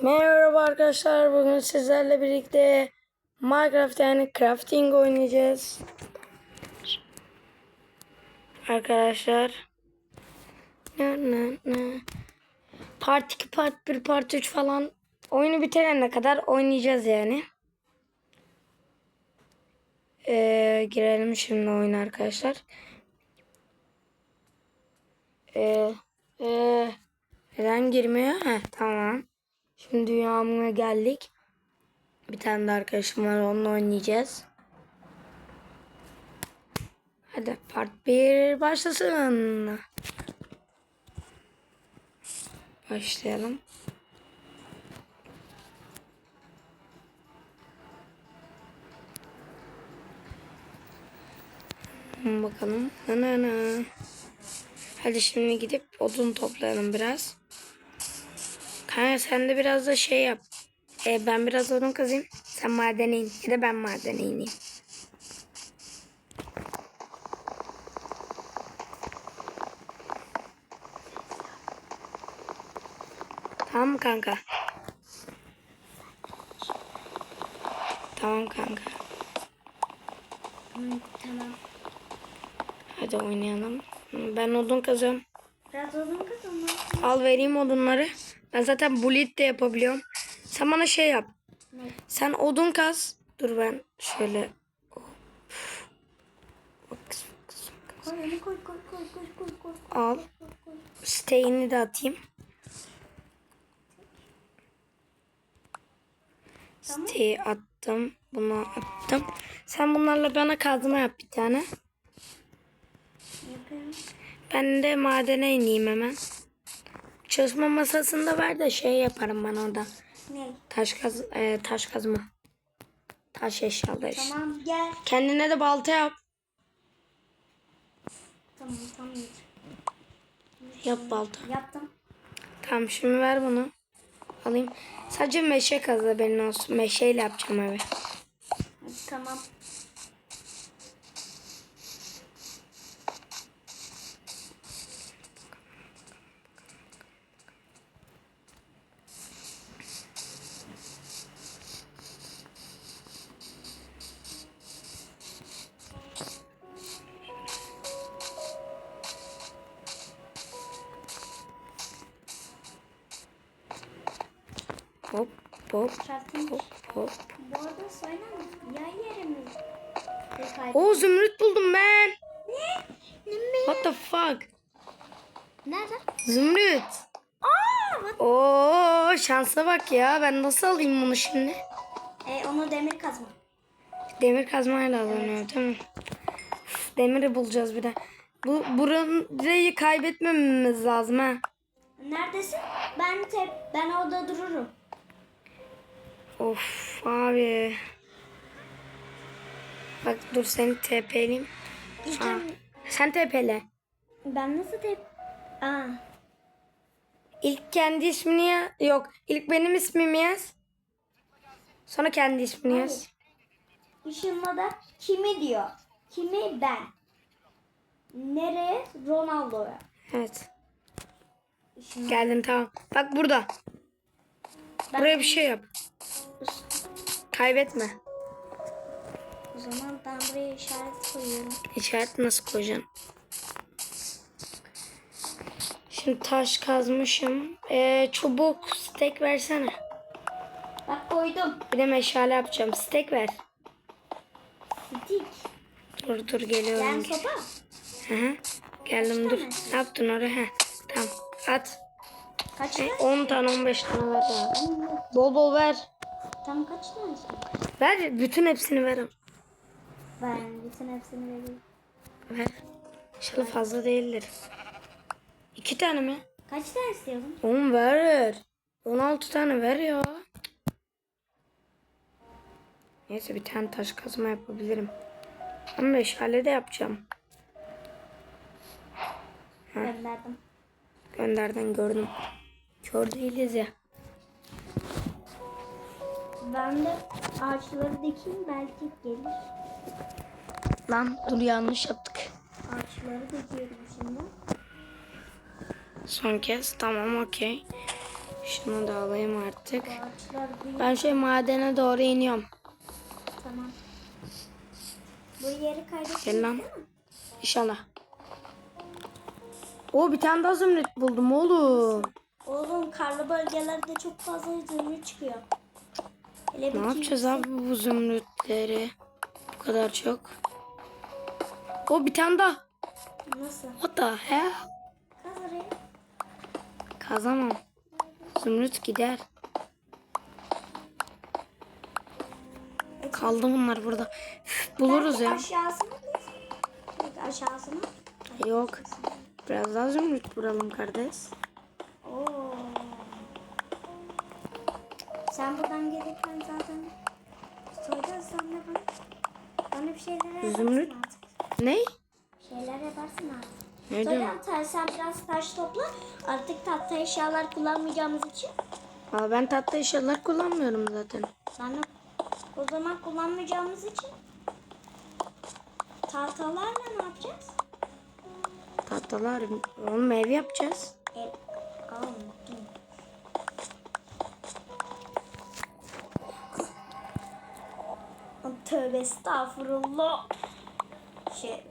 Merhaba arkadaşlar. Bugün sizlerle birlikte Minecraft yani crafting oynayacağız. Arkadaşlar. Ne ne. Part 2, part 1, part 3 falan oyunu bitirene kadar oynayacağız yani. Ee, girelim şimdi oyuna arkadaşlar. Ee, ee, neden girmiyor? Heh, tamam. Şimdi dünyamına geldik. Bir tane de arkadaşım var onunla oynayacağız. Hadi part 1 başlasın. Başlayalım. Bakalım. Na na na. Hadi şimdi gidip odun toplayalım biraz. Kanka sen de biraz da şey yap. Ee, ben biraz odun kazayım. Sen madene in. Ya da ben madene ineyim. Tamam mı kanka? Tamam kanka. Tamam. Hadi oynayalım. Ben odun kazıyorum. Biraz odun kazanma. Al vereyim odunları. Ben zaten bulit de yapabiliyorum. Sen bana şey yap. Ne? Sen odun kaz. Dur ben şöyle. Al. Steyini de atayım. Tamam. Attım. Bunu attım. Sen bunlarla bana kazma yap bir tane. Ben de madene ineyim hemen. Çalışma masasında ver de şey yaparım ben orada. Ne? Taş kaz e, taş kazma. Taş eşyaları. Tamam gel. Kendine de balta yap. Tamam tamam. Yap balta. Yaptım. Tamam şimdi ver bunu. Alayım. Sadece meşe kazı benim olsun. Meşeyle yapacağım evi. Tamam. Hop hop hop hop. Bu arada söyleme. Yan yerimiz. Oo zümrüt buldum ben. Ne? Ne? What the fuck? Nerede? Zümrüt. Aa! Oo şansa bak ya. Ben nasıl alayım bunu şimdi? E, onu demir kazma. Demir kazmayla alınıyor mi? Üf, Demiri bulacağız bir de. Bu burayı kaybetmememiz lazım ha. Neredesin? Ben tep ben orada dururum. Of abi. Bak dur seni TP'leyim. Sen TP'le. ben nasıl tep... Aa. İlk kendi ismini ya yok. İlk benim ismimi yaz. Sonra kendi ismini yaz. Işınmada kimi diyor? Kimi ben? Nereye? Ronaldo'ya. Evet. Işınma. Geldim tamam. Bak burada. Buraya bir şey yap. Kaybetme. O zaman ben buraya işaret koyuyorum. İşaret nasıl koyacaksın? Şimdi taş kazmışım. Ee, çubuk stek versene. Bak koydum. Bir de meşale yapacağım. Stek ver. Stik. Dur dur geliyorum. Yani sopa. Hı hı. Geldim dur. Ne yaptın oraya? Heh. Tamam. At. Kaç E, tane? 10 tane 15 tane ver ya. Bol bol ver. Tam kaç tane? Ver bütün hepsini ver. Ben bütün hepsini vereyim. Ver. İnşallah fazla değildir. İki tane mi? Kaç tane istiyorsun? 10 ver. 16 tane ver ya. Neyse bir tane taş kazma yapabilirim. Ama meşale de yapacağım. Gönderdim. Gönderden gördüm. Kör değiliz ya. Ben de ağaçları dikeyim belki gelir. Lan dur yanlış yaptık. Ağaçları dikiyorum şimdi. Son kez tamam okey. Şunu da alayım artık. Ben şey madene doğru iniyorum. Tamam. Bu yeri değil mi? İnşallah. O bir tane daha zümrüt buldum oğlum. Oğlum karlı bölgelerde çok fazla zümrüt çıkıyor. Hele Ne yapacağız abi bu zümrütleri? Bu kadar çok. O bir tane daha. Nasıl? What the hell? Kaz oraya. Kazamam. Zümrüt gider. Kaldı bunlar burada. Üf, buluruz ya. Aşağısına kız. Belki aşağısına. Yok. Biraz daha zümrüt vuralım kardeş. Sen buradan gelirken zaten soyacağız sen de bana. Bana bir şeyler yaparsın Zümrüt. artık. Ne? Bir şeyler yaparsın artık. Ne diyorsun? Soyacağım sen, sen biraz taş topla. Artık tatlı eşyalar kullanmayacağımız için. Aa, ben tatlı eşyalar kullanmıyorum zaten. Sen de o zaman kullanmayacağımız için tahtalarla ne yapacağız? Tatlılar. Oğlum ev yapacağız. E, aa, unuttum. Tövbe estağfurullah. Şey,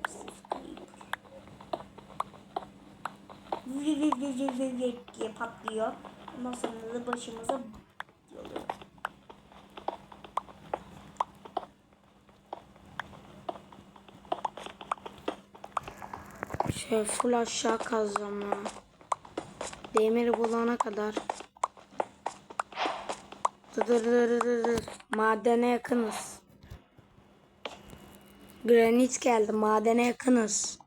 diye patlıyor. Ondan sonra da başımıza yoluyor. Şey full aşağı kazacağım ya. Demiri bulana kadar. Dır dır dır dır. Madene yakınız. Granit geldi. Madene yakınız.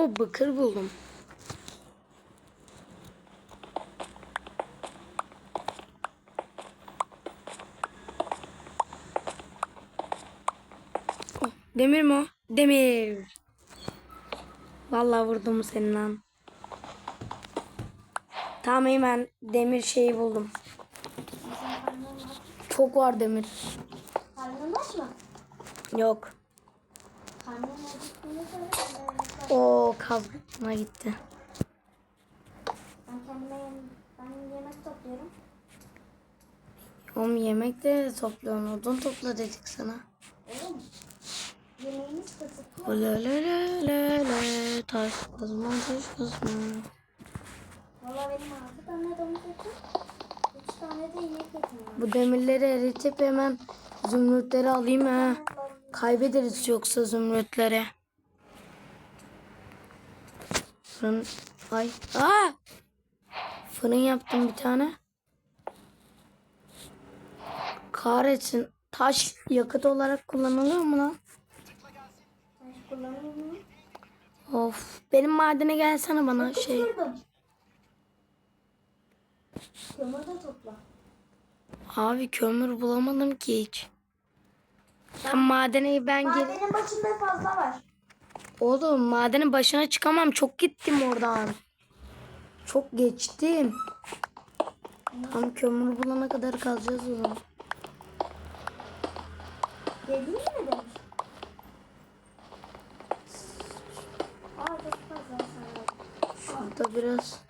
O bakır buldum. Oh, demir mi o? Demir. Vallahi vurdum seni lan. Tamam hemen demir şeyi buldum. Çok var demir. Aç mı? Yok. O kazma gitti. Ben kendime ben yemek topluyorum. Oğlum yemek de topluyorsun. Odun topla dedik sana. Oğlum yemeğimiz kısıtlı. La la la la la taş kazma taş kazma. Valla benim altı tane domuz eti. Üç tane de inek etim var. Bu demirleri eritip hemen zümrütleri alayım ha. Kaybederiz yoksa zümrütleri. Fırın... Ay. Aa! Fırın yaptım bir tane. Kahretsin. Taş yakıt olarak kullanılıyor mu lan? Taş? Of. Benim madene gelsene bana şey. Kırdım. Kömür de topla. Abi kömür bulamadım ki hiç. Sen madene ben gel. Madenin başında fazla var. Oğlum madenin başına çıkamam. Çok gittim oradan. Çok geçtim. Tam kömür bulana kadar kalacağız o zaman. Dediğin mi demiş? Şurada biraz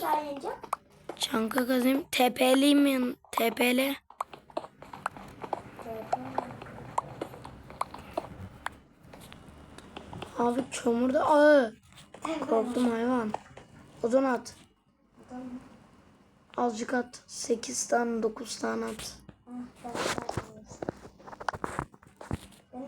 aşağı ineceğim? çanka kazayım. TP'liyim ya. TP'li. Abi de Aa, korktum hayvan. Odun at. Azıcık at. 8 tane 9 tane at. Ben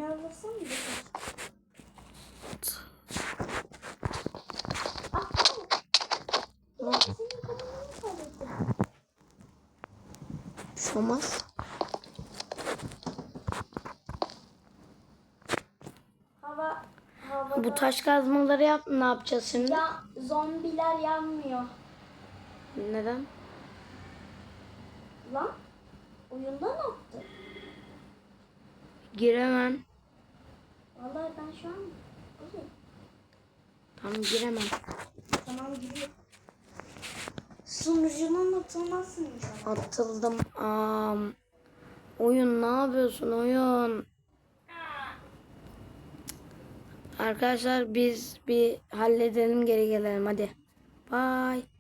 şey olmaz. Hava. Bu taş kazmaları yap ne yapacağız şimdi? Ya zombiler yanmıyor. Neden? Lan oyunda ne yaptı? Giremem. Vallahi ben şu an buradayım. Tam giremem. Tamam gidiyorum. Sunucunun atılmazsın inşallah. Atıldım. Am. Oyun ne yapıyorsun oyun? Arkadaşlar biz bir halledelim geri gelelim hadi. Bye.